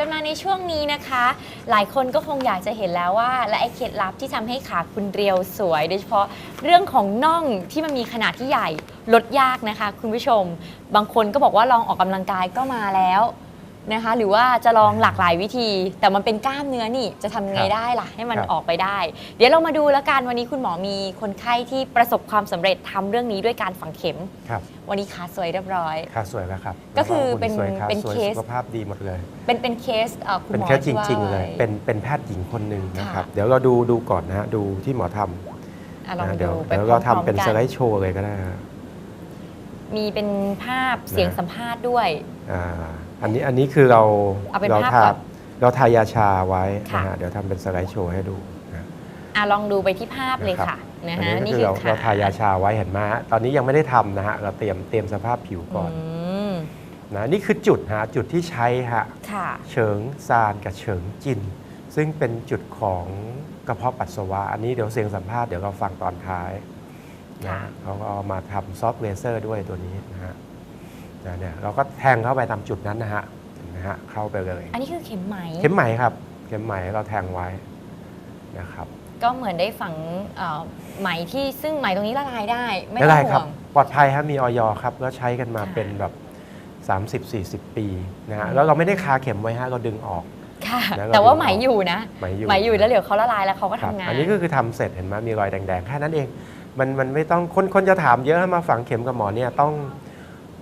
กันมาในช่วงนี้นะคะ หลายคนก็คงอยากจะเห็นแล้วว่า และไอ้เคล็ดลับที่ทำให้ขาคุณเรียวสวย โดยเฉพาะเรื่องของน่องที่มันมีขนาดที่ใหญ่ลดยากนะคะ คุณผู้ชม บางคนก็บอกว่าลองออกกำลังกายก็มาแล้ว นะคะ หรือว่าจะลองหลากหลายวิธี แต่มันเป็นกล้ามเนื้อนี่จะทำยังไงครับได้ล่ะ ให้มันครับออกไปได้ เดี๋ยวเรามาดูแล้วกันวันนี้คุณหมอมีคนไข้ที่ประสบความสำเร็จทำเรื่องนี้ด้วยการฝังเข็ม ครับวันนี้ขาสวยเรียบร้อยขาสวยแล้วครับ ก็คือแล้วหุ่เป็นสวยขาเป็นสวยเคสสุขภาพดีหมดเลย เป็นเป็นเคสเอ่อคุณเป็นหมอแค่จที่ว่าริง ๆ เลยไว้เป็นเป็นแพทย์หญิงคนหนึ่งนะครับค่ะเดี๋ยวเราดูดูก่อนนะฮะดูที่หมอทอะำลองนะดูเดี๋ยวไปเดี๋ยวพร้เราอมทำเป็นๆกัสไลด์โชว์เลยก็ได้ฮะมีเป็นภาพเสียงนะสัมภาษณ์ด้วย อ่าอันนี้อันนี้คือเราเอาเป็นเราภาพทาก่อน เราทายาชาไว้ค่ะนะฮะเดี๋ยวทำเป็นสไลด์โชว์ให้ดูนะ อะลองดูไปที่ภาพเลยค่ะนะอันฮะนี้ก็นี่คือคือเราขาเราทายาชาไว้เห็นไหมฮะตอนนี้ยังไม่ได้ทำนะฮะ เราเตรียมเตรียมสภาพผิวก่อนอืมนะนี่คือจุดฮะจุดที่ใช้ฮะค่ะ เฉิงซานกับเฉิงจิน ซึ่งเป็นจุดของกระเพาะปัสสาวะ อันนี้เดี๋ยวเสียงสัมภาษณ์เดี๋ยวเราฟังตอนท้ายค่ะนะเขาก็เอามาทำซอฟต์เลเซอร์ด้วยตัวนี้นะฮะนะ เนี่ยเราก็แทงเข้าไปตามจุดนั้นนะฮะเห็นะฮะเข้าไปเลย อันนี้คือเข็มไหม เข็มไหมครับ เข็มไหมเราแทงไว้นะครับ ก็เหมือนได้ฝังเอ่อไหมที่ซึ่งไหมตรงนี้ละลายได้ ไม่ไม่ต้ได้องครัห่บวง ปลอดภัยครับมีออยครับแล้วใช้กันมาค่ะ เป็นแบบ 30-40 ปีนะฮะอืมแล้วเราไม่ได้คาเข็มไว้ฮะเราดึงออก ค่ะ แล้วเรา แต่ว่าดูไหมอยู่นะ ไหมอยู่ไหมอยู่แล้วเดี๋ยวเขาละลายแล้วเขาก็ครับทำงาน อันนี้ก็คือทำเสร็จเห็นไหมมีรอยแดงๆแค่นั้นเอง มันมันไม่ต้องคนคนจะถามเยอะมาฝังเข็มกับหมอเนี่ยต้อง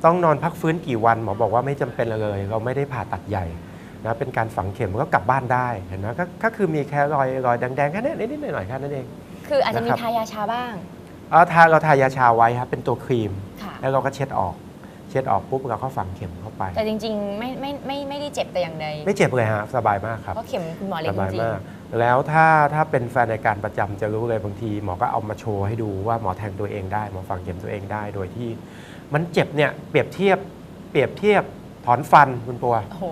ต้องนอนพักฟื้นกี่วันหมอบอกว่าไม่จำเป็นเลย เราไม่ได้ผ่าตัดใหญ่นะเป็นการฝังเข็มก็กลับบ้านได้เห็นไหมก็ก็คือมีแค่รอยรอยแดงๆแค่นี้นิดๆหน่อยๆแค่นั้นเอง คืออาจจะมีนะครับทายาชาบ้างเอาทาเราทายาชาไว้ครับเป็นตัวครีมค่ะแล้วเราก็เช็ดออก เช็ดออกปุ๊บเราก็ฝังเข็มเข้าไป แต่จริงๆไม่ไม่ไม่ไม่ได้เจ็บแต่อย่างใดไม่เจ็บเลยฮะสบายมากครับเพราะเข็มคุณหมอเล็สกจบายริงมากแล้วถ้าถ้าเป็นแฟนรายการประจำจะรู้เลยบางทีหมอก็เอามาโชว์ให้ดูว่าหมอแทงตัวเองได้หมอฝังเข็มตัวเองได้โดยที่ มันเจ็บเนี่ยเปรียบเทียบเปรียบเทียบถอนฟันคุณปัวๆโอ้โห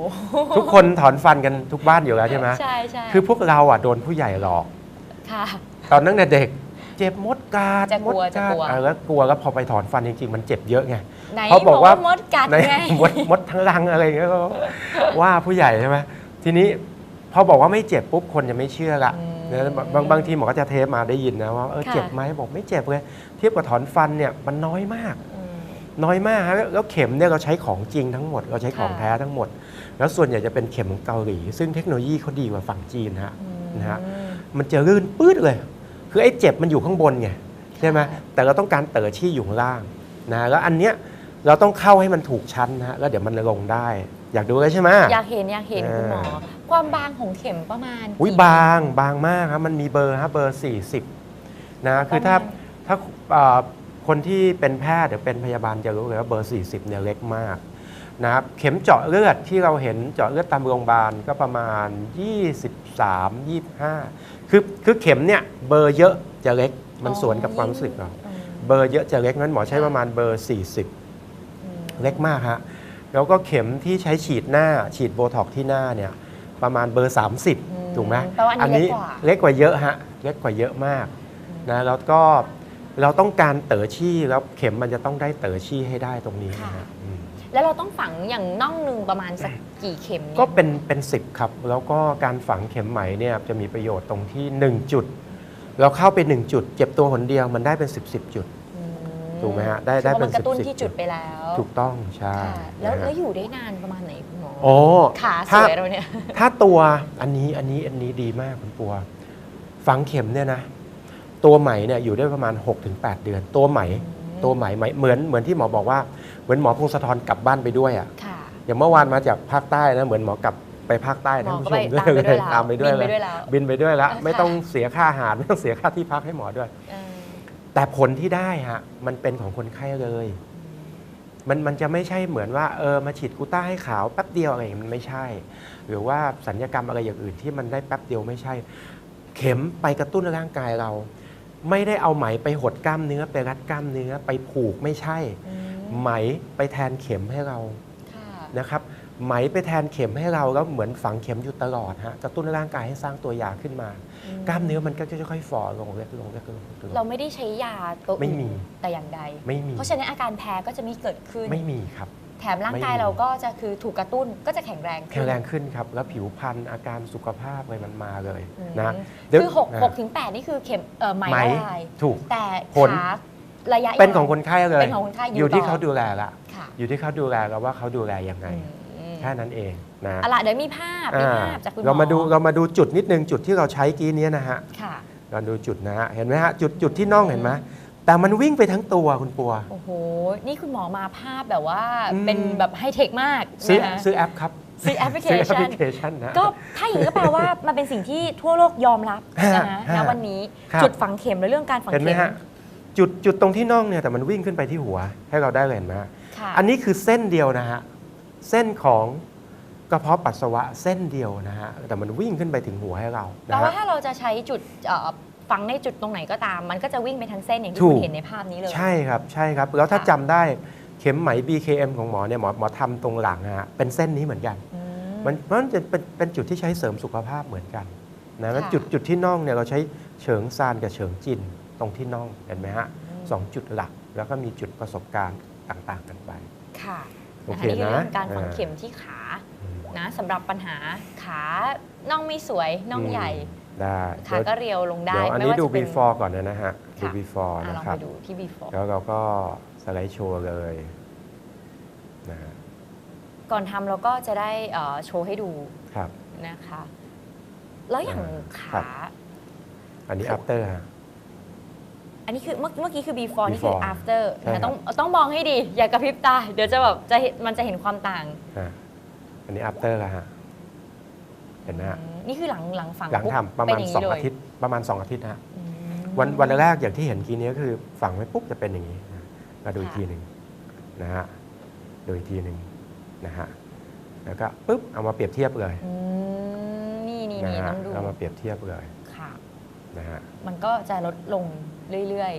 ทุกคนถอนฟันกันทุกบ้านอยู่แล้วใช่ไหมใช่ใช่คือพวกเราอะโดนผู้ใหญ่หลอก ค่ะ ตอนนั้นเนี่ยเด็ก เจ็บมดกัดจะกลัวมดกัดจะกลัว เออแล้วกลัวแล้วพอไปถอนฟันจริงๆ มันเจ็บเยอะไง ไหนเขาบอกว่ามดกัดในไง มดมดทั้งรังอะไรอย่างเงี้ยก็ว่าผู้ใหญ่ใช่ไหมทีนี้พอบอกว่าไม่เจ็บปุ๊บคนจะไม่เชื่อละอืมนะบางบางทีหมอก็จะเทปมาได้ยินนะว่าเออค่ะ เจ็บไหมบอกไม่เจ็บเลยเทียบกับถอนฟันเนี่ยมันน้อยมาก อืม น้อยมากฮะแล้วแล้วเข็มเนี่ยเราใช้ของจริงทั้งหมด เราใช้ของค่ะแท้ทั้งหมด แล้วส่วนใหญ่จะเป็นเข็มของเกาหลี ซึ่งเทคโนโลยีเขาดีกว่าฝั่งจีนฮะอืมนะฮะมันจะลื่นปื๊ดเลย คือไอ้เจ็บมันอยู่ข้างบนไงใช่ไหมค่ะแต่เราต้องการเต๋อที่อยู่ข้างล่างนะแล้วอันเนี้ยเราต้องเข้าให้มันถูกชั้นนะฮะแล้วเดี๋ยวมันลงได้ อยากดูเลยใช่ไหมอยากเห็นอยากเห็นเออคุณหมอความบางของเข็มประมาณอุ้ยกี่บางบางมากครับมันมีเบอร์ฮะเบอร์ 40นะคือถ้าประมาณถ้าเอ่อ คนที่เป็นแพทย์หรือเป็นพยาบาลจะรู้เลยว่าเบอร์ 40เนี่ยเล็กมากนะครับเข็มเจาะเลือดที่เราเห็นเจาะเลือดตามโรงพยาบาลก็ประมาณ 23 25 คือคือเข็มเนี่ยเบอร์เยอะจะเล็กมันสวนกับความรู้สึกเราอืมเบอร์เยอะจะเล็กงั้นหมอใช้ประมาณเบอร์ 40อืมเล็กมากฮะแล้วก็เข็มที่ใช้ฉีดหน้าฉีดโบท็อกซ์ที่หน้าเนี่ยประมาณเบอร์ 30 ถูกไหมแปลว่าอันนี้เล็กกว่าเล็กกว่าเยอะฮะเล็กกว่าเยอะมากนะแล้วก็ เราต้องการเต๋อชี่แล้วเข็มมันจะต้องได้เต๋อชี่ให้ได้ตรงนี้นะฮะอืม แล้วเราต้องฝังอย่างน่องหนึ่งประมาณสักกี่เข็มเนี่ยก็เป็นเป็นสิบครับ แล้วก็การฝังเข็มไหมเนี่ยจะมีประโยชน์ตรงที่ 1 จุด เราเข้าไป 1 จุด เจ็บตัวหนเดียวมันได้เป็น 10บสจุด อืถูกไหมฮะได้ได้พราะมันเป็นกระตุ้น10ที่จุดไปแล้วถูกต้องใช่ค่ะแล้วนะฮะแล้วอยู่ได้นานประมาณไหนคุณหมอโอ้ขาสถ้าวยเราเนี่ย ถ้าตัวอันนี้อันนี้อันนี้ดีมากคุณปัว ฝังเข็มเนี่ยนะ ตัวไหมเนี่ยอยู่ได้ประมาณ 6-8 เดือน ตัวไหมอืมตัวไหมไหมเหมือนเหมือนที่หมอบอกว่าเหมือนหมอพงศธรกลับบ้านไปด้วยอะค่ะอย่างเมื่อวานมาจากภาคใต้นะเหมือนหมอกลับไปภาคใต้หมท่าอนผู้ก็ชไปมตามไปด้วยแล้วตามไปด้วยบินไปแล้วด้วยแล้วบินไปด้วยแล้วเออไม่ค่ะต้องเสียค่าอาหารไม่ต้องเสียค่าที่พักให้หมอด้วยเออแต่ผลที่ได้ฮะมันเป็นของคนไข้เลยมันมันจะไม่ใช่เหมือนว่าเออมาฉีดกูต้าให้ขาวแป๊บเดียวอะไรอย่างเงี้ยมันไม่ใช่ หรือว่าสัญญกรรมอะไรอย่างอื่นที่มันได้แป๊บเดียวไม่ใช่ เข็มไปกระตุ้นร่างกายเรา ไม่ได้เอาไหมไปหดกล้ามเนื้อไปรัดกล้ามเนื้อไปผูกไม่ใช่อืมไหมไปแทนเข็มให้เราค่ะนะครับ ไหมไปแทนเข็มให้เราแล้วเหมือนฝังเข็มอยู่ตลอดฮะกระตุ้นร่างกายให้สร้างตัวยาขึ้นมาอืมกล้ามเนื้อมันก็จะค่อยๆฝ่อลงเล็กลงเล็กลงเล็กลเรางไม่ได้ใช้ยาตัวอื่นไม่มีแต่อย่างใด ไม่มี เพราะฉะนั้นอาการแพ้ก็จะไม่เกิดขึ้น ไม่มีครับ แถมร่างไม่กายมีเราก็จะคือถูกกระตุ้นก็จะแข็งแรงขึ้นแข็งแรงขึ้นครับ แล้วผิวพรรณอาการสุขภาพอะไรมันมาเลยอืม นะเดี๋ยวคือ6นะ6ถึง8นี่คือเข็มเอ่อไหมไหมละลายถูก แต่ผล ขาระยะเป็นยาวของคนไข้เลยเป็นของคนไข้อยู่อยู่ที่ต่อ เขาดูแลละค่ะอยู่ที่เขาดูแลแล้วว่าเขาดูแลยังไงอืมแค่นั้นเองนะเอาล่ะเดี๋ยวมีภาพมีอ่าภาพจากคุณหมอเรามาดูเรามาดูจุดนิดนึงจุดที่เราใช้กี้เนี้ยนะฮะค่ะ เราดูจุดนะฮะเห็นไหมฮะจุดจุดที่น่องเห็นไหม แต่มันวิ่งไปทั้งตัวคุณปัว โอ้โห นี่คุณหมอมาภาพแบบว่าอืมเป็นแบบไฮเทคมากซื้อนะคะซื้อแอปครับซื้อแอปพลิเคซื้อแอปชัพลินเคชันนะก็ถ้าอย่างนี้ก็แปลว่ามันเป็นสิ่งที่ทั่วโลกยอมรับนะฮะณฮะวันนี้ครับจุดฝังเข็มและเรื่องการฝังเห็นไหมเข็มฮะจุดจุดตรงที่น่องเนี่ยแต่มันวิ่งขึ้นไปที่หัวให้เราได้เลยเห็นไหมฮะค่ะอันนี้คือเส้นเดียวนะฮะเส้นของกระเพาะปัสสาวะเส้นเดียวนะฮะแต่มันวิ่งขึ้นไปถึงหัวให้เราแปลนะว่าฮะถ้าเราจะใช้จุดเอ่อ ฝังในจุดตรงไหนก็ตาม มันก็จะวิ่งไปทั้งเส้นอย่างที่ถูกคุณเห็นในภาพนี้เลย ใช่ครับใช่ครับแล้วถ้าค่ะจำได้เข็มไหม BKM ของหมอเนี่ยหมอหมอทำตรงหลังฮะเป็นเส้นนี้เหมือนกันอืมมันมันจะเป็นเป็นจุดที่ใช้เสริมสุขภาพเหมือนกันนะแล้วค่ะจุดจุดที่น่องเนี่ยเราใช้เฉิงซานกับเฉิงจินตรงที่น่องเห็นไหมฮะสองจุดหลักแล้วก็มีจุดประสบการณ์ต่าง ๆ กันไป ค่ะโอนะคะเคนี่คือนะเรื่องการฝังอ่าเข็มที่ขาอืมนะสำหรับปัญหาขาน่องไม่สวยน่องใหญ่ ได้ขาเดี๋ยวก็เรียวลงได้เดี๋ยวอันไม่นี้ว่าดูจะเป็น before ก่อนนะฮะ ดูค่ะ before อะลนะองครัไปบดูที่ before แล้วเราก็สไลด์โชว์เลยนะฮะก่อนทำเราก็จะได้เอ่อโชว์ให้ดูครับ นะคะ แล้วอย่างครัขาบอันนี้ after ฮะ อันนี้คือเมื่อเมื่อกี้คือ before นี่คือ before after ใช่นะครับต้องต้องมองให้ดี อย่ากระพริบตา เดี๋ยวจะแบบจะเห็นมันจะเห็นความต่าง อะอันนี้ after แล้วฮะ เห็นไหมฮะ อืม นี่คือหลังหลังฝังหลังปุ๊บทำประเป็มานณย่งสองนี้เลอาทิตย์ประมาณ 2 อาทิตย์นะฮะอืม วันวันแรกอย่างที่เห็นกีนี้ก็คือฝังไว้ปุ๊บจะเป็นอย่างนี้นะมาดูอีกค่ะ ทีหนึ่งนะฮะดูอีกทีหนึ่งนะฮะแล้วก็ปุ๊บเอามาเปรียบเทียบเลยอืมนี่นี่นะนี่ฮะต้องดูเอามาเปรียบเทียบเลยค่ะ นะฮะมันก็จะลดลงเรื่อย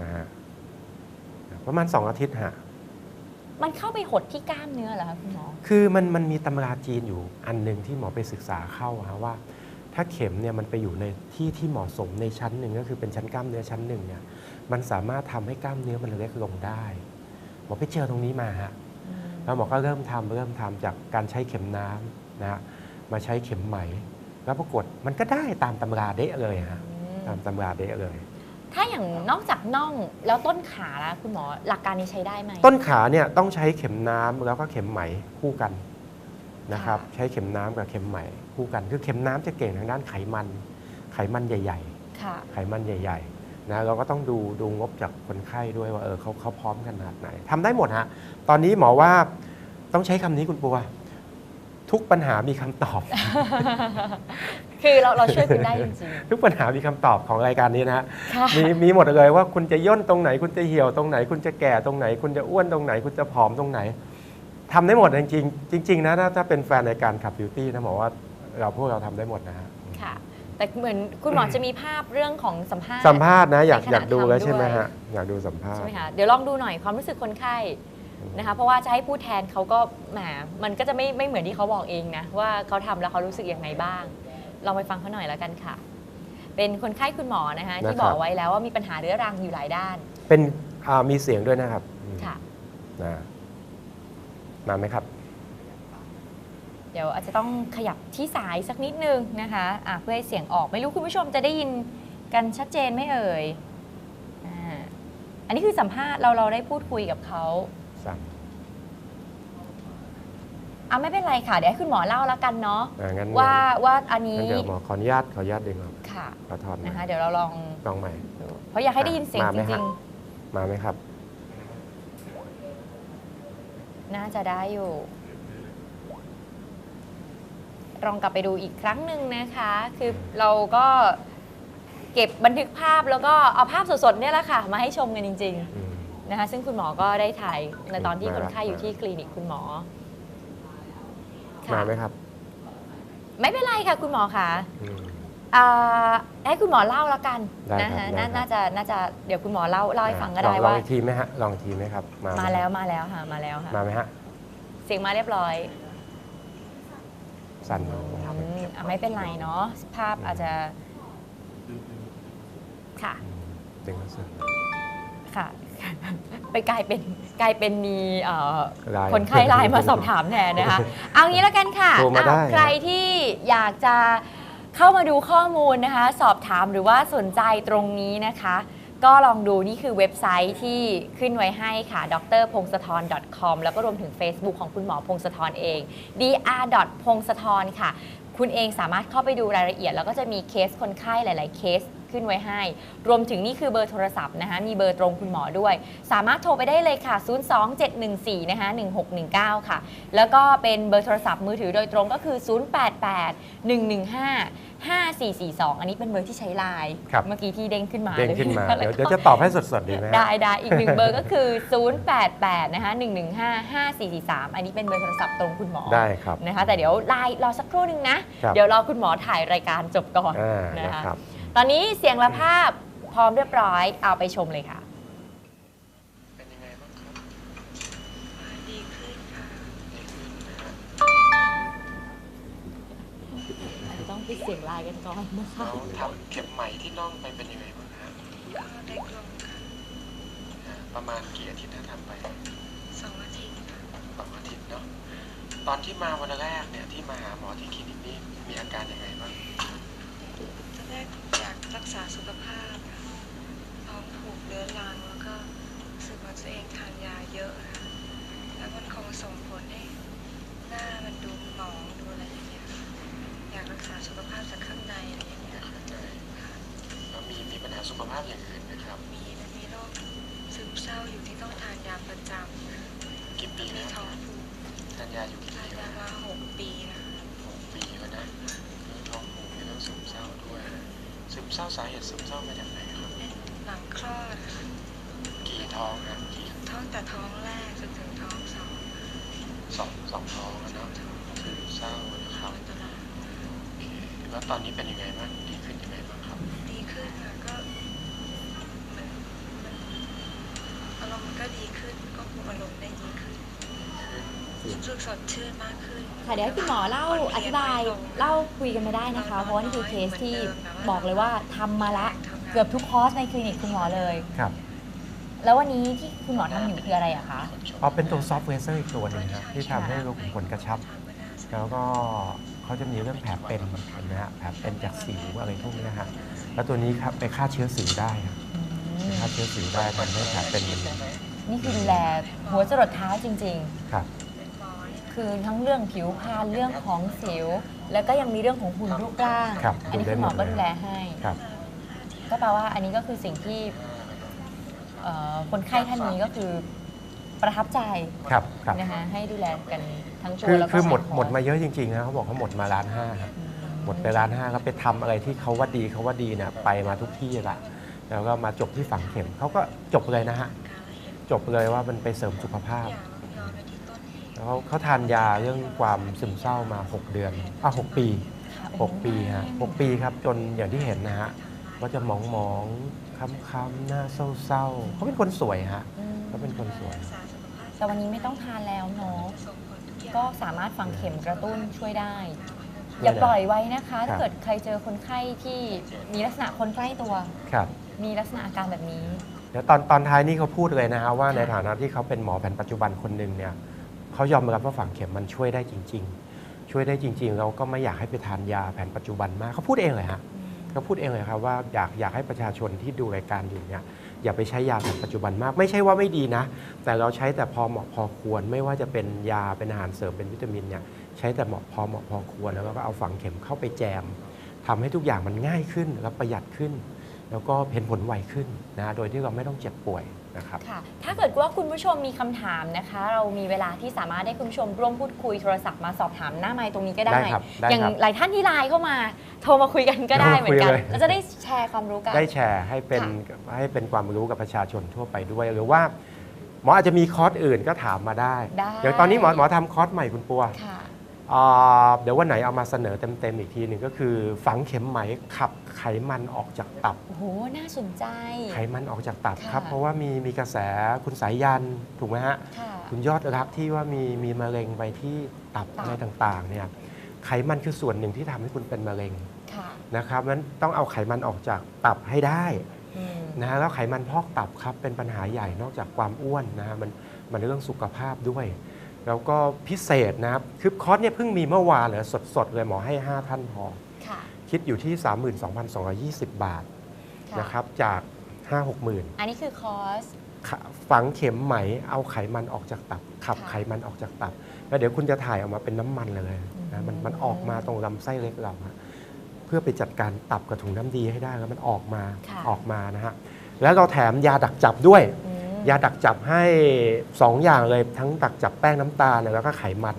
นะฮะประมาณ 2 อาทิตย์ฮะๆ มันเข้าไปหดที่กล้ามเนื้อเหรอคะคุณหมอ คือมันมันมีตำราจีนอยู่อันหนึ่งที่หมอไปศึกษาเข้าฮะว่า ถ้าเข็มเนี่ยมันไปอยู่ในที่ที่เหมาะสมในชั้นหนึ่งก็คือเป็นชั้นกล้ามเนื้อชั้นหนึ่งเนี่ยมันสามารถทำให้กล้ามเนื้อมันเล็กลงได้ หมอไปเจอตรงนี้มาฮะ แล้วหมอก็เริ่มทำเริ่มทำจากการใช้เข็มน้ำนะฮะมาใช้เข็มไหม แล้วปรากฏมันก็ได้ตามตำราเดะเลยฮะตามตำราเดะเลย ถ้าอย่างนอกจากน่องแล้วต้นขาแล้วคุณหมอหลักการนี้ใช้ได้ไหม ต้นขาเนี่ยต้องใช้เข็มน้ำแล้วก็เข็มไหมคู่กันนะครับค่ะใช้เข็มน้ำกับเข็มไหมคู่กัน คือเข็มน้ำจะเก่งทางด้านไขมัน ไขมันใหญ่ ค่ะ ๆ ไขมันใหญ่ ๆ นะเราก็ต้องดูดูงบจากคนไข้ด้วยว่าเออเขาเขาพร้อมขนาดไหนทำได้หมดฮะ ตอนนี้หมอว่าต้องใช้คำนี้คุณปัว ทุกปัญหามีคำตอบ คือเราเราช่วยคุณได้จริง ทุกปัญหามีคำตอบของรายการนี้นะฮะๆค่ะ มีมีหมดเลยว่าคุณจะย่นตรงไหน คุณจะเหี่ยวตรงไหน คุณจะแก่ตรงไหน คุณจะอ้วนตรงไหน คุณจะผอมตรงไหนทำได้หมดจริงๆจริงๆนะถ้าถ้าเป็นแฟนในการขับบิวตี้นะบอกว่าเราพวกเราทำได้หมดนะฮะค่ะ แต่เหมือนคุณหมอจะมีภาพเรื่องของสัมภาษณ์ สัมภาษณ์นะอยากในขณะอยากดูแล้วทำด้วย ใช่ไหมฮะอยากดูสัมภาษใช่ณ์ไหมคะ เดี๋ยวลองดูหน่อยความรู้สึกคนไข้ นะคะเพราะว่าจะให้พูดแทนเขาก็แหมมันก็จะไม่ไม่เหมือนที่เขาบอกเองนะว่าเขาทำแล้วเขารู้สึกยังไงบ้างลองไปฟังเขาหน่อยแล้วกันค่ะ เป็นคนไข้คุณหมอนะคะที่บอกไว้แล้วว่ามีปัญหาเรื้อรังอยู่หลายด้าน เป็นอ่ามีเสียงด้วยนะครับอืมค่ะนะมาไหมครับ เดี๋ยวอาจจะต้องขยับที่สายสักนิดนึงนะคะะเพื่อให้เสียงออกไม่รู้คุณผู้ชมจะได้ยินกันชัดเจนไหมเอ่ยอาอันนี้คือสัมภาษณ์เราเราได้พูดคุยกับเขา สั่งอะไม่เป็นไรค่ะ เดี๋ยวให้คุณหมอเล่าแล้วกันเนาะอ่างั้นว่าว่าอันนี้งั้นเดี๋ยวหมอขออนุญาตขออนุญาตดึงออกค่ะขอถอดหน่อยนะคะเดี๋ยวเราลองลองใหม่ดูเพราะอยากให้ได้ยินเสียงมาจไหมริฮะงมาไหมครับ ๆ น่าจะได้อยู่ลองกลับไปดูอีกครั้งหนึ่งนะคะ คือเราก็เก็บบันทึกภาพแล้วก็เอาภาพสดๆเนี่ยแหละค่ะ มาให้ชมกันจริง อืมๆ นะคะซึ่งคุณหมอก็ได้ถ่ายในตอนที่มาคนไข้อยู่มาที่คลินิกคุณหมอมาค่ะไหมครับ ไม่เป็นไรค่ะ คุณหมอค่ะอืมอ่าให้คุณหมอเล่าแล้วกันได้นะครับคะได้น่าครับน่าจะน่าจะเดี๋ยวคุณหมอเล่าเล่าให้ฟังก็ลอได้ลองว่าอีกทีไหมฮะลองอีกทีไหมครับมามามาแล้วมาแล้วค่ะมาแล้วค่ะมาไหมฮะเสียงมาเรียบร้อย สั่นอืมอะไม่เป็นไรเนาะภาพอาจจะค่ะดึงแล้วสั่นค่ะค่ะ ไปกลายเป็นกลายเป็นมีเอ่อไลน์คนไข้ไลน์มาสอบถามแทนนะคะ เอางี้แล้วกันค่ะโทรมาได้อ้าวใครที่อยากจะเข้ามาดูข้อมูลนะคะ สอบถามหรือว่าสนใจตรงนี้นะคะ ก็ลองดูนี่คือเว็บไซต์ที่ขึ้นไว้ให้ค่ะ d r p o n g s a t h o r com แล้วก็รวมถึง Facebook ของคุณหมอพงศธรเอง dr พงศธรค่ะ คุณเองสามารถเข้าไปดูรายละเอียด แล้วก็จะมีเคสคนไข้หลาย ๆ เคส ขึ้นไว้ให้ รวมถึงนี่คือเบอร์โทรศัพท์นะคะ มีเบอร์ตรงคุณหมอด้วย สามารถโทรไปได้เลยค่ะ 02714นะคะ1619 ค่ะ แล้วก็เป็นเบอร์โทรศัพท์มือถือโดยตรงก็คือ 088 115 5442 อันนี้เป็นเบอร์ที่ใช้ไลน์ครับเมื่อกี้ที่เด้งขึ้นมาเด้งขึ้นมาลเดี๋ยวเดี๋ยวจะตอบให้สดๆดีไหมฮะได้ได้อีกหนึ่งเบอร์ก็คือ 088นะคะ115 5443 อันนี้เป็นเบอร์โทรศัพท์ตรงคุณหมอได้ครับนะคะแต่เดี๋ยวไลน์รอสักครู่หนึ่งนะครับเดี๋ยวรอคุณหมอถ่ายรายการจบก่อนอ่านะนะคะครับ ตอนนี้เสียงและภาพพร้อมเรียบร้อยเอาไปชมเลยค่ะ เป็นยังไงบ้างครับดีขึ้นค่ะดีขึ้นนะฮะอาจจะต้องปิดเสียงไลน์กันก่อนนะคะแล้วทำเข็มไหมที่น่องไปเป็นยังไงบ้างฮะก็เล็กลงค่ะอ่าประมาณกี่อาทิตย์ถ้าทำไปสองอาทิตย์ค่ะสองอาทิตย์เนาะตอนที่มาวันแรกเนี่ยที่มาหาหมอที่คลินิกนี่มีอาการยังไงบ้างตอนแรกอยาก รักษาสุขภาพค่ะท้องผูกเรื้อรังแล้วก็รู้สึกว่าตัวเองทานยาเยอะค่ะแล้วมันคงส่งผลให้หน้ามันดูหมองดูอะไรอย่างเงี้ยค่ะอยากรักษาสุขภาพจากข้างในอะไรอย่างเงี้ยค่ะค่ะแล้วมีมีปัญหาสุขภาพอย่างอื่นไหมครับ มีมันมีโรคซึมเศร้าอยู่ที่ต้องทานยาประจำค่ะกี่ปีมีนะคท้รัอบงผูกทานยาอยู่กี่ทาปีนแล้ยาวมาหกปีนะคะ หกปีแล้วนะเรื่องท้องผูกมีเรื่องซึมเศร้าด้วย ซึม เศร้าสาเหตุซึมเศร้ามาจากไหนครับหลังคลอดค่ะกี่ท้องครับกี่ท้องแต่ท้องแรกจนถึงท้องสองสองสองท้องอะเนาะซึมเศร้านะครับตลอดโอเคแล้วตอนนี้เป็นยังไงบ้างดีขึ้นยังไงบ้างครับ ดีขึ้นค่ะก็มันมันอารมณ์มันก็ดีขึ้นก็คุมอารมณ์ได้ดี ขึ้นรู้สึกสดชื่นมากขึ้นค่ะเดี๋ยวให้คุณหมอเล่าอธิบายเล่าคุยกันมาได้นะคะ เพราะว่านี่คือเคสที่บอกเลยว่าทำมาละเกือบทุกคอร์สในคลินิกคุณหมอเลยครับ แล้ววันนี้ที่คุณหมอทำอยู่คืออะไรอะคะอ๋อเป็นตัวซอฟต์แวร์อีกตัวหนึงครับที่ทำให้รูขุมขนกระชับ แล้วก็เขาจะมีเรื่องแผลเป็นเห็นไหมฮะแผลเป็นจากสิวอะไรพวกนี้ฮะแล้วตัวนี้ครับไปฆ่าเชื้อสิวได้ครับไปฆ่าเชื้อสิวได้ทำให้แผลเป็นมันนี่คือดูแลหัวจรดเท้าจริงครับๆ คือทั้งเรื่องผิวพรรณเรื่องของสิว แล้วก็ยังมีเรื่องของหุ่นรูปร่าง ครับอันนี้ดูได้คุณหมอหมดก็เลยดูแลให้ ครับ ก็แปลว่าอันนี้ก็คือสิ่งที่เอ่อคนไข้ท่านนี้ก็คือประทับใจครับครับนะคะให้ดูแลกันทั้งตัวคือแล้วก็คือหมดใช้หมดมาเยอะจริงๆนะเขาบอกเขาหมดมาล้านห้าครับ อืหมดไปล้านห้าก็ไปทำอะไรที่เขาว่าดีเขาว่าดีเนี่ยไปมาทุกที่ละแล้วก็มาจบที่ฝังเข็มเขาก็จบเลยนะฮะ จบเลยว่ามันไปเสริมสุขภาพย้อนไปที่ต้น เหตุแล้วเขาเขาทานยาเรื่องความซึมเศร้ามา 6 เดือนอะหกปีค่ะ6ปีฮะหกปีครับจนอย่างที่เห็นนะฮะก็จะหมองมองๆค้ำๆหน้าเศร้าๆเขาเป็นคนสวยฮะอืมเขาเป็นคนสวยรักษาสุขภาพแต่วันนี้ไม่ต้องทานแล้วเนาะส่งผลทุกอย่างก็สามารถฝังเข็มกระตุ้นช่วยได้ช่วยอย่าได้ปล่อยไว้นะคะครัถ้าบเกิดใครเจอคนไข้ที่มีลักษณะคนใกล้ตัวครับ มีลักษณะอาการแบบนี้ เดี๋ยวตอนตอนท้ายนี่เขาพูดเลยนะฮะว่าในฐานะที่เขาเป็นหมอแผนปัจจุบันคนหนึ่งเนี่ย เขายอมรับว่าฝังเข็มมันช่วยได้จริง ๆ ช่วยได้จริง ๆ เราก็ไม่อยากให้ไปทานยาแผนปัจจุบันมากเขาพูดเองเลยฮะเขาพูดเองเลยครับว่าอยากอยากให้ประชาชนที่ดูรายการอยู่เนี่ยอย่าไปใช้ยาแบบปัจจุบันมาก ไม่ใช่ว่าไม่ดีนะ แต่เราใช้แต่พอเหมาะพอควร ไม่ว่าจะเป็นยาเป็นอาหารเสริมเป็นวิตามินเนี่ยใช้แต่เหมาะพอเหมาะพอควรแล้วก็เอาฝังเข็มเข้าไปแจมทำให้ทุกอย่างมันง่ายขึ้นแล้วประหยัดขึ้น แล้วก็เห็นผลไวขึ้นนะโดยที่เราไม่ต้องเจ็บป่วย นะครับค่ะถ้าเกิดว่าคุณผู้ชมมีคำถามนะคะ เรามีเวลาที่สามารถให้คุณผู้ชมร่วมพูดคุยโทรศัพท์มาสอบถามหน้าไมค์ตรงนี้ก็ได้ได้ครับได้อย่างครับหลายท่านที่ไลน์เข้ามาโทรมาคุยกันก็ได้เหมือนกันคุยเลยเราจะได้แชร์ความรู้กันได้แชร์ให้เป็นค่ให้เป็นความรู้กับประชาชนทั่วไปด้วย หรือว่าหมออาจจะมีคอร์สอื่นก็ถามมาได้ได้อย่างตอนนี้หมอหมอทำคอร์สใหม่คุณปัวค่ะอ่าเดี๋ยววันไหนเอามาเสนอเต็มๆอีกทีหนึ่งก็คือฝังเข็มไหมขับ ไขมันออกจากตับ โอ้โห น่าสนใจ ไขมันออกจากตับค่ะครับเพราะว่ามีมีกระแสคุณสายยันถูกไหมฮะ ค่ะ คุณยอดรักที่ว่ามีมีมะเร็งไปที่ตับตับ อะไรต่างๆเนี่ยไขมันคือส่วนหนึ่งที่ทำให้คุณเป็นมะเร็งค่ะนะครับนั้นต้องเอาไขมันออกจากตับให้ได้อืมนะฮะแล้วไขมันพอกตับครับเป็นปัญหาใหญ่นอกจากความอ้วนนะฮะมันมันเรื่องสุขภาพด้วย แล้วก็พิเศษนะครับคือคอร์สเนี่ยเพิ่งมีเมื่อวานเลยสดๆเลยหมอให้ 5 ท่านพอ ค่ะคิดอยู่ที่ 32,220 บาทค่ะ นะครับจาก 5 6 0,000อันนี้คือคอร์สขะฝังเข็มไหมเอาไขมันออกจากตับ ขับค่ะไขมันออกจากตับ แล้วเดี๋ยวคุณจะถ่ายออกมาเป็นน้ำมันเลยอืนะมมันมันออกมาตรงลำไส้เล็กเราฮะเพื่อไปจัดการตับกับถุงน้ำดีให้ได้แล้วมันออกมาค่ะ ออกมานะฮะแล้วเราแถมยาดักจับด้วย อืมยาดักจับให้ 2 อย่างเลยทั้งดักจับแป้งน้ำตาลแล้วก็ไขมัน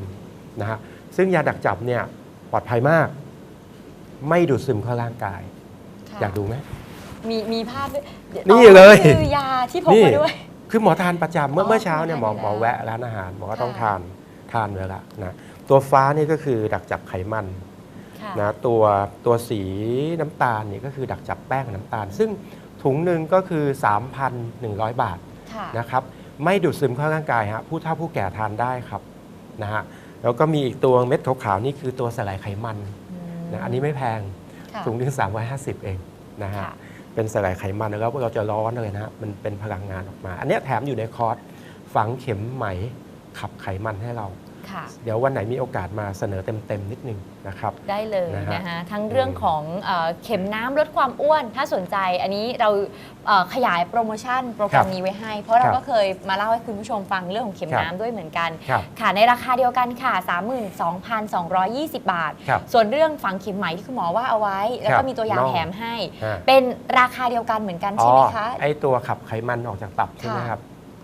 นะฮะซึ่งยาดักจับเนี่ยปลอดภัยมาก ไม่ดูดซึมเข้าร่างกาย ค่ะอยากดูไหม มีมีภาพด้วยนี่อ๋อเลยคือยาที่พกนี่ มาด้วย คือหมอทานประจำเมื่ออ๋อเมื่อเช้าเนี่ยหมอทานอยู่หมอแล้วแวะร้านอาหารหมอก็ต้องค่ะทานทานไว้ละนะตัวฟ้านี่ก็คือดักจับไขมันค่ะนะตัวตัวสีน้ำตาลนี่ก็คือดักจับแป้งกับน้ำตาล ซึ่งถุงหนึ่งก็คือ 3,100 บาท ค่ะนะครับไม่ดูดซึมเข้าร่างกายฮะผู้เฒ่าผู้แก่ทานได้ครับนะฮะแล้วก็มีอีกตัวเม็ดขาวๆนี่คือตัวสลายไขมันม นะอันนี้ไม่แพงค่ะถุงหนึง350 เองนะฮะค่ะเป็นสลายไขมันแล้วเราจะร้อนเลยนะฮะมันเป็นพลังงานออกมา อันเนี้ยแถมอยู่ในคอร์สฝังเข็มไหมขับไขมันให้เรา ค่ะ เดี๋ยววันไหนมีโอกาสมาเสนอเต็มๆ นิดนึงนะครับ ได้เลยนะฮะนะคะทั้งเรื่องของเอ่อเข็มน้ำลดความอ้วน ถ้าสนใจอันนี้เราเอ่อขยายโปรโมชั่นโปรแกรมนี้ไว้ให้ เพราะเราครับก็เคยมาเล่าให้คุณผู้ชมฟังเรื่องของเข็มครับน้ำด้วยเหมือนกัน ครับค่ะในราคาเดียวกันค่ะ 32,220 บาท ครับส่วนเรื่องฝังเข็มไหมที่คุณหมอว่าเอาไว้ แล้วครัก็บมีตัวยาน้อง แถมให้อ่าเป็นราคาเดียวกันเหมือนกันใช่ไหมคะ ไอตัวขับไขมันออกจากตับใช่ไหมค่ะ ครับ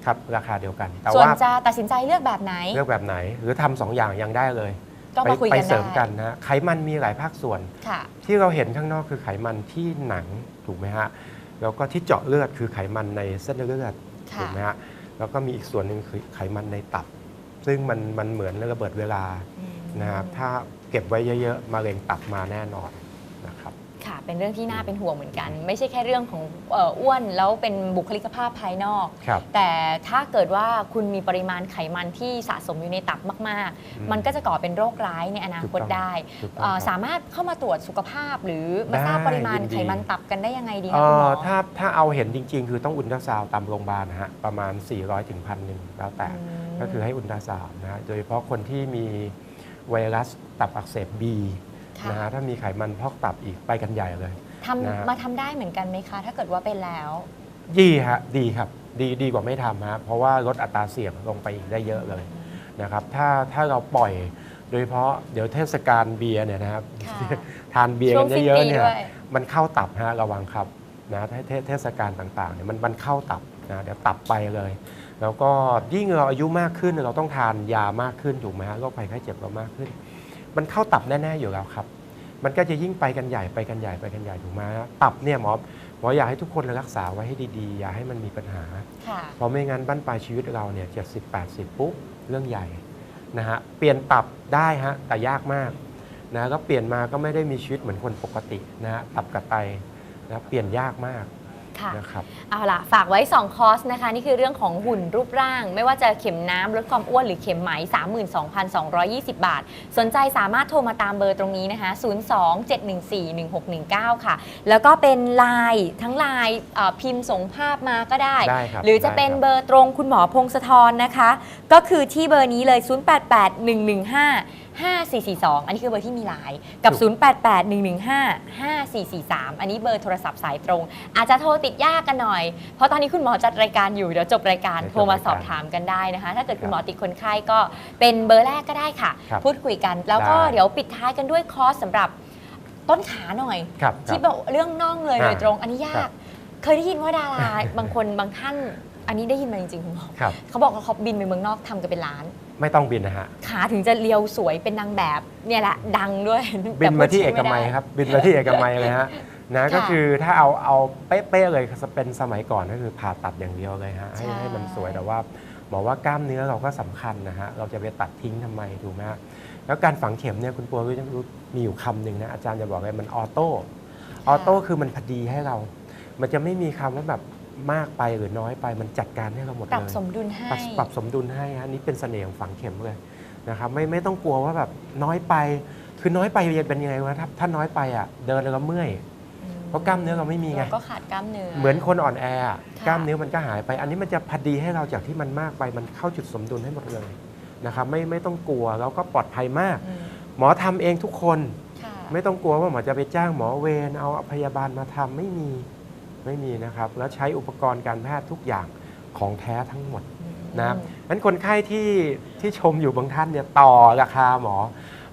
ครับราคาเดียวกัน แต่ส่วนว่าจะตัดสินใจเลือกแบบไหน เลือกแบบไหน หรือทำสองอย่างยังได้เลยก็ไปมาคุยไปกันเสริมได้กันนะไขมันมีหลายภาคส่วน ค่ะ ที่เราเห็นข้างนอกคือไขมันที่หนังถูกไหมฮะแล้วก็ที่เจาะเลือดคือไขมันในเส้นเลือดค่ะถูกไหมฮะแล้วก็มีอีกส่วนหนึ่งคือไขมันในตับ ซึ่งมันมันเหมือนระเบิดเวลาอืม นะครับถ้าเก็บไว้เยอะๆมะเร็งตับมาแน่นอนนะ ครับค่ะ เป็นเรื่องที่น่าเป็นห่วงเหมือนกัน ไม่ใช่แค่เรื่องของเอ่ออ้วนแล้วเป็นบุคลิกภาพภายนอกครับแต่ถ้าเกิดว่าคุณมีปริมาณไขมันที่สะสมอยู่ในตับมากอืมๆมันก็จะก่อเป็นโรคร้ายในอนาคตถูกต้องได้ถูกต้องเอ่อครับสามารถเข้ามาตรวจสุขภาพ หรือมาทราบได้ปริมาณยินดีไขมันตับกันได้ยังไงดีเอ่คะคุณหมออถ้าถ้าเอาเห็นจริง ๆ คือต้องอุลตราซาวด์ตามโรงพยาบาลนะฮะประมาณ 400ถึงพันหนึ่งแล้วแต่มก็คือให้อุลตราซาวด์นะฮะโดยเฉพาะคนที่มีไวรัสตับอักเสบ B ค่ะ นะฮะถ้ามีไขมันพอกตับอีกไปกันใหญ่เลยทำนะฮะมาทำได้เหมือนกันไหมคะ ถ้าเกิดว่าเป็นแล้ว ดีฮะดีครับดีดีกว่าไม่ทำฮะเพราะว่าลดอัตราเสี่ยงลงไปอีกได้เยอะเลยนะครับถ้าถ้าเราปล่อยโดยเฉพาะเดี๋ยวเทศกาลเบียร์เนี่ยนะครับ ค่ะ ทานเบียร์ช่วกังนสิ้นเยอะปีๆเนี่ย ด้วย มันเข้าตับฮะระวังครับนะเทเทเทศกาลต่างๆเนี่ยมันมันเข้าตับนะเดี๋ยวตับไปเลย แล้วก็ยิ่งเราอายุมากขึ้นเราต้องทานยามากขึ้นถูกไหมฮะโรคภัยไข้เจ็บเรามากขึ้น มันเข้าตับแน่ๆอยู่แล้วครับ มันก็จะยิ่งไปกันใหญ่ไปกันใหญ่ไปกันใหญ่ถูกไหมฮะตับเนี่ยหมอหมออยากให้ทุกคนรักษาไว้ให้ดีๆ อย่าให้มันมีปัญหาค่ะเพราะไม่งั้นบั้นปลายชีวิตเราเนี่ยเจ็ดสิบแปดสิบปุ๊บเรื่องใหญ่นะฮะเปลี่ยนตับได้ฮะแต่ยากมากนะก็เปลี่ยนมาก็ไม่ได้มีชีวิตเหมือนคนปกตินะฮะตับกับไตนะเปลี่ยนยากมาก ค่ะนะครับเอาล่ะ ฝากไว้ 2 คอร์สนะคะ นี่คือเรื่องของหุ่นรูปร่าง ไม่ว่าจะเข็มน้ำลดความอ้วนหรือเข็มไหม 32,220 บาท สนใจสามารถโทรมาตามเบอร์ตรงนี้นะคะ 02-714-1619 ค่ะ แล้วก็เป็นไลน์ทั้งไลน์เอ่อพิมพ์ส่งภาพมาก็ได้ได้ครับหรือจะเป็นได้ครับเบอร์ตรงคุณหมอพงศธรนะคะ ก็คือที่เบอร์นี้เลย 088115 5442 อันนี้คือเบอร์ที่มีไลน์กับ 088115 5443 อันนี้เบอร์โทรศัพท์สายตรง อาจจะโทรติดยากกันหน่อย เพราะตอนนี้คุณหมอจัดรายการอยู่ เดี๋ยวจบรายการเดี๋ยวจบโทรมาสอบรายการถามกันได้นะคะ ถ้าเกิดครับคุณหมอติดคนไข้ก็เป็นเบอร์แรกก็ได้ค่ะครับพูดคุยกัน แล้วก็ได้เดี๋ยวปิดท้ายกันด้วยคอร์สสำหรับต้นขาหน่อยครับที่แบบเรื่องน่องเลยอ่าโดยตรงอันนี้ยาครักบเคยได้ยินว่าดาราบางคนบางท่าน อันนี้ได้ยินมาจริงๆคุณหมอครับ เขาบอกว่าเขาบินไปเมืองนอกทำกันเป็นล้าน ไม่ต้องบินนะฮะ ขาถึงจะเรียวสวยเป็นนางแบบเนี่ยแหละดังด้วยบินมาที่เอแต่กพูดชื่มัยไได้ครับ บินมาที่เอกมัยเลยฮะนะก็ค่ะคือถ้าเอาเอาเป๊ะๆเลยเป็นสมัยก่อนก็คือผ่าตัดอย่างเดียวเลยฮะให้ใช่ให้มันสวยแต่ว่าบอกว่ากล้ามเนื้อเราก็สำคัญนะฮะเราจะไปตัดทิ้งทำไมถูกไหมฮะแล้วการฝังเข็มเนี่ยคุณปัวรู้รู้มีอยู่คำหนึ่งนะอาจารย์จะบอกเลยมันออโต้ออโต้คือมันพอดีให้เรา มันจะไม่มีคำว่าแบบ มากไปหรือน้อยไปมันจัดการให้เราหมดปรับเลยสมดุลให้ปรับปรับสมดุลให้ฮะนี่เป็นเสน่ห์ของฝังเข็มเลยนะครับไม่ไม่ต้องกลัวว่าแบบน้อยไป คือน้อยไปจะเป็นยังไงวะถ้าถ้าน้อยไปอะเดินแล้วก็เมื่อยอืมเพราะกล้ามเนื้อเราไม่มีไงเราก็ขาดกล้ามเนื้อเหมือนคนอ่อนแออะค่ะกล้ามเนื้อมันก็หายไป อันนี้มันจะพอดีให้เราจากที่มันมากไปมันเข้าจุดสมดุลให้หมดเลยนะครับไม่ไม่ต้องกลัวแล้วก็ปลอดภัยมากอืมหมอทำเองทุกคนค่ะไม่ต้องกลัวว่าหมอจะไปจ้างหมอเวรเอาพยาบาลมาทำไม่มี ไม่มีนะครับ แล้วใช้อุปกรณ์การแพทย์ทุกอย่างของแท้ทั้งหมดนะครับนั้นคนไข้ที่ที่ชมอยู่บางท่านเนี่ยต่อราคาหมอ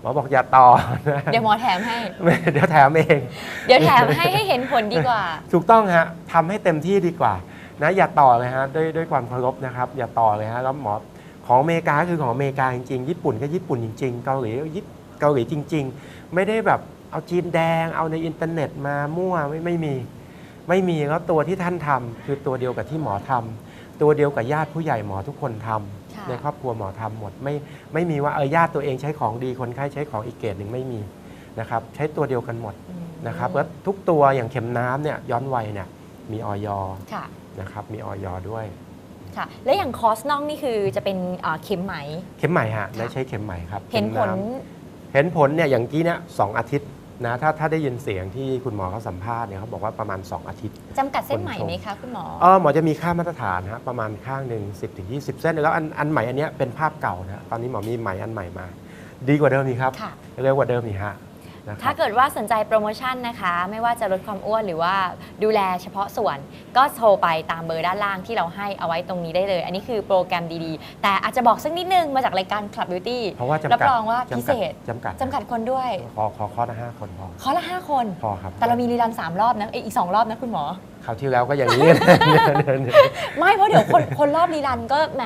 หมอบอกอย่าต่อนะเดี๋ยวหมอแถมให้ไม่เดี๋ยวแถมเอง เดี๋ยวแถมให้ให้เห็นผลดีกว่า ถูกต้องฮะทำให้เต็มที่ดีกว่านะอย่าต่อเลยฮะด้วยด้วยความเคารพนะครับ อย่าต่อเลยฮะแล้วหมอของอเมริกาก็คือของอเมริกาจริงๆญี่ปุ่นก็ญี่ปุ่นจริง ๆ เกาหลีก็ญี่เกาหลีจริง ๆ ไม่ได้แบบเอาจีนแดงเอาในอินเทอร์เน็ตมามั่วไม่ไม่มี ไม่มีแล้วตัวที่ท่านทำคือตัวเดียวกับที่หมอทำตัวเดียวกับญาติผู้ใหญ่หมอทุกคนทำค่ะในครอบครัวหมอทำหมดไม่ไม่มีว่าเออญาติตัวเองใช้ของดีคนไข้ใช้ของอีกเกรดหนึ่งไม่มีนะครับใช้ตัวเดียวกันหมดอืมนะครับแล้วทุกตัวอย่างเข็มน้ำเนี่ยย้อนวัยเนี่ยมีออยค่ะนะครับมีออยด้วยค่ะแล้วอย่างคอสน่องนี่คือจะเป็นอ่าเข็มไหม เข็มใหม่ฮะค่ะไม่ใช่เข็มใหม่ครับ เห็นผข็มลำเห็นผลเนี่ยอย่างกี้เนี่ยสองอาทิตย์ นะถ้าถ้าได้ยินเสียงที่คุณหมอเขาสัมภาษณ์เนี่ยเขาบอกว่าประมาณ 2 อาทิตย์จำกัดเส้นไหมไหมคะคุณหมอเออหมอจะมีค่ามาตรฐานฮะประมาณข้างหนึ่ง10ถึง20 เส้น แล้วอันอันใหม่อันเนี้ยเป็นภาพเก่านะตอนนี้หมอมีใหม่อันใหม่มา ดีกว่าเดิมอีกครับค่ะเร็วกว่าเดิมอีกฮะ นะคถ้ารับเกิดว่าสนใจโปรโมชั่นนะคะ ไม่ว่าจะลดความอ้วนหรือว่าดูแลเฉพาะส่วน ก็โทรไปตามเบอร์ด้านล่างที่เราให้เอาไว้ตรงนี้ได้เลย อันนี้คือโปรแกรมดีๆ แต่อาจจะบอกสักนิดนึงมาจากรายการ Club Beauty เพราะว่าจำกัดรับรองว่าพิเศษจำกัดจำกัดคนด้วย ขอขอข้อละห้าคนพอคอร์สละ5คน พอครับ แต่เรามีรีรัน3รอบนะเอ้ยอีก2รอบนะคุณหมอ คราวที่แล้วก็อย่างนี้ ไม่เพราะเดี๋ยวคนคนรอบรีรันก็แหม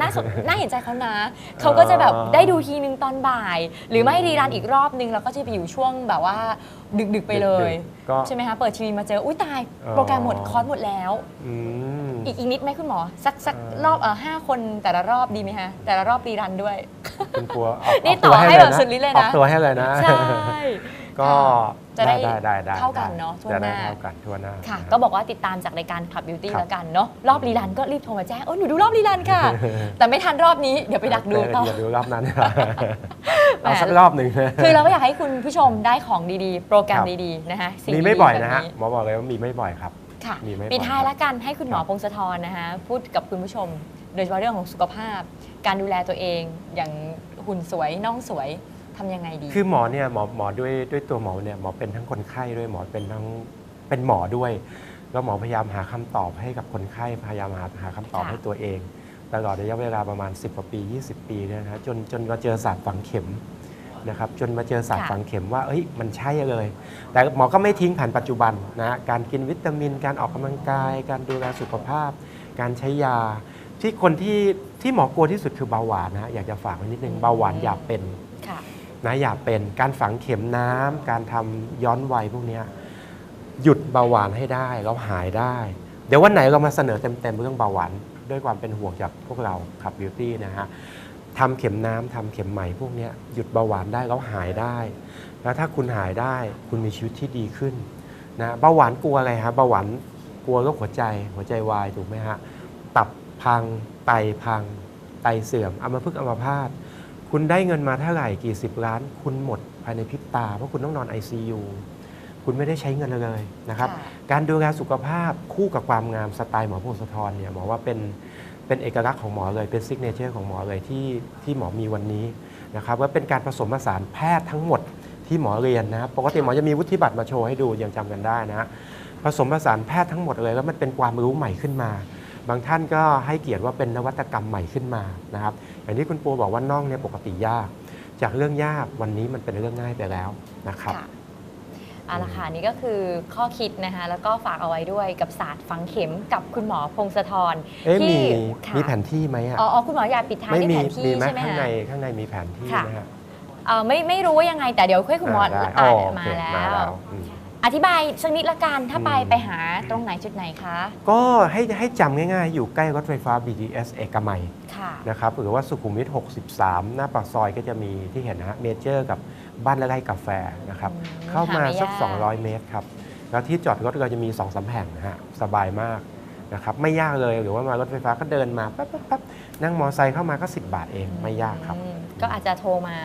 น่าสนน่าเห็นใจเขานะเขาก็จะแบบได้ดูทีนึงตอนบ่าย หรือไม่รีรันอีกรอบนึงแล้วก็จะไปอยู่ช่วงแบบว่าดึกๆไปเลย ก็ ใช่ไหมคะเปิดทีวีมาเจอ อุ้ยตายอ๋อโปรแกรมหมดคอร์สหมดแล้ว อืม อีกอีกนิดไหมคุณหมอ สักสักเออรอบเออห้าคนแต่ละรอบดีไหมคะแต่ละรอบรีรันด้วย คุณกลัวออกนี่กตัวต่อให้ลแบบนะสุดฤทธิ์เลยนะ ออกตัวให้เลยนะ ใช่ ก็ จะได้ได้ได้ได้เท่ากันเนอะทั่วจะได้หน้า เท่ากันทั่วหน้าค่ะนรับก็บอกว่าติดตามจากรายการ Club Beauty ครับ แล้วกันเนาะรอบรีรันก็รีบโทรมาแจ้งโอ้หนูดูรอบรีรันค่ะ แต่ไม่ทันรอบนี้เดี๋ยวไปดักดูต่อเดี๋ยวดูรอบนั้นเอาสักรอบหนึ่ง คือเราก็อยากให้คุณผู้ชมได้ของดีๆ โปรแกรมครับ ดีๆนะคะสิ่งมีดีๆไม่บ่อยแบบนะฮะหมอบอกเลยว่ามีไม่บ่อยครับ ค่ะมีไม่บ่อยปิดท้ายแล้วกันให้คุณหมอครับ พงศธรนะคะพูดกับคุณผู้ชม โดยเฉพาะเรื่องของสุขภาพ การดูแลตัวเองอย่างหุ่นสวยน่องสวย ทำยังไงดี คือหมอเนี่ยหมอหมอด้วยด้วยตัวหมอเนี่ยหมอเป็นทั้งคนไข้ด้วยหมอเป็นทั้งเป็นหมอด้วย แล้วหมอพยายามหาคำตอบให้กับคนไข้พยายามหาหาคำตอบค่ะ ให้ตัวเอง ตลอดระยะเวลาประมาณ 10กว่าปี 20 ปีเนี่ยนะฮะจนจนมาเจอศาสตร์ฝังเข็มนะครับจนมาเจอศาสตร์ฝังเข็มว่าเอ้ยมันใช่เลย แต่หมอก็ไม่ทิ้งแผนปัจจุบันนะฮะการกินวิตามิน การออกกำลังกาย การดูแลสุขภาพ การใช้ยา ที่คนที่ที่หมอกลัวที่สุดคือเบาหวานนะฮะอยากจะฝากไว้นิดนึงเบาหวานอย่าเป็น ค่ะ นะอย่าเป็นการฝังเข็มน้ำการทำย้อนวัยพวกนี้หยุดเบาหวานให้ได้แล้วหายได้ เดี๋ยววันไหนเรามาเสนอเต็มๆเรื่องเบาหวานด้วยความเป็นห่วงจากพวกเราขับบิวตี้นะฮะทำเข็มน้ำทำเข็มใหม่พวกนี้หยุดเบาหวานได้แล้วหายได้ แล้วถ้าคุณหายได้คุณมีชีวิตที่ดีขึ้นนะเบาหวานกลัวอะไรฮะเบาหวานกลัวโรคหัวใจหัวใจวายถูกไหมฮะตับพังไตพังไตเสื่อมอัมพฤกษ์อัมพาต คุณได้เงินมาเท่าไหร่กี่สิบล้าน คุณหมดภายในพริบตา เพราะคุณต้องนอน ICU คุณไม่ได้ใช้เงินเลยนะครับค่ะการดูแลสุขภาพคู่กับความงามสไตล์หมอพงศธรเนี่ยหมอว่าเป็นเป็นเอกลักษณ์ของหมอเลยเป็นซิกเนเจอร์ของหมอเลยที่ที่หมอมีวันนี้นะครับว่าเป็นการผสมผสานแพทย์ทั้งหมดที่หมอเรียนนะครับปกติหมอจะมีวุฒิบัตรมาโชว์ให้ดูยังจำกันได้นะฮะผสมผสานแพทย์ทั้งหมดเลยแล้วมันเป็นความรู้ใหม่ขึ้นมา บางท่านก็ให้เกียรติว่าเป็นนวัตกรรมใหม่ขึ้นมานะครับอย่างที่คุณปูบอกว่าน่องเนี่ยปกติยาก จากเรื่องยากวันนี้มันเป็นเรื่องง่ายไปแล้วนะครับค่ะเอาละค่ะนี่ก็คือข้อคิดนะคะแล้วก็ฝากเอาไว้ด้วยกับศาสตร์ฝังเข็มกับคุณหมอพงศธรเอ๊ะมีที่ค่ะมีแผนที่ไหมอะอ๋ออ๋อคุณหมออยากปิดท้ายไม่ด้วยมีแผนที่มีไหมใช่ไหมข้างในคะ ข้างในมีแผนที่ค่ะนะฮะ เอ่อไม่ไม่รู้ว่ายังไงแต่เดี๋ยวค่อยคุณหมอได้อ่านโอมาเคแล้มาแล้วว อืม อธิบายสักนิดละกันถ้าไปอืมไปหาตรงไหนจุดไหนคะ ก็ให้ให้จำง่ายๆ อยู่ใกล้รถไฟฟ้า BTS เอกมัยค่ะ นะครับหรือว่าสุขุมวิท 63 หน้าปากซอยก็จะมีที่เห็นนะฮะเมเจอร์กับบ้านไร่กาแฟนะครับ อืมเข้ามาหาไม่สักยาก200 เมตรครับ แล้วที่จอดรถเราจะมี2อสาแห่งนะฮะสบายมากนะครับไม่ยากเลยหรือว่ามารถไฟฟ้าก็เดินมาปั๊บปั๊บปั๊บนั่งมอไซค์เข้ามาก็ 10 บาทเองไม่ยากครับ อืมก็อาจจะโทรมา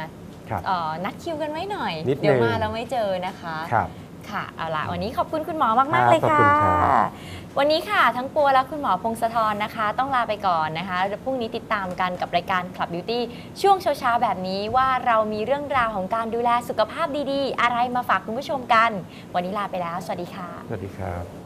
ครับเอ่อนัดคิวกันไว้หน่อยนิดนึงเดี๋ยวมาแล้วไม่เจอนะคะ ครับ ค่ะเอาละวันนี้ขอบคุณคุณหมอมากครัๆบเลยขอบค่ะคุณครับวันนี้ค่ะทั้งปัวและคุณหมอพงศธรนะคะ ต้องลาไปก่อนนะคะพรุ่งนี้ติดตามกันกับรายการ Club Beauty ช่วงเช้าๆแบบนี้ว่าเรามีเรื่องราวของการดูแลสุขภาพดีๆ อะไรมาฝากคุณผู้ชมกัน วันนี้ลาไปแล้ว สวัสดีค่ะ สวัสดีครับ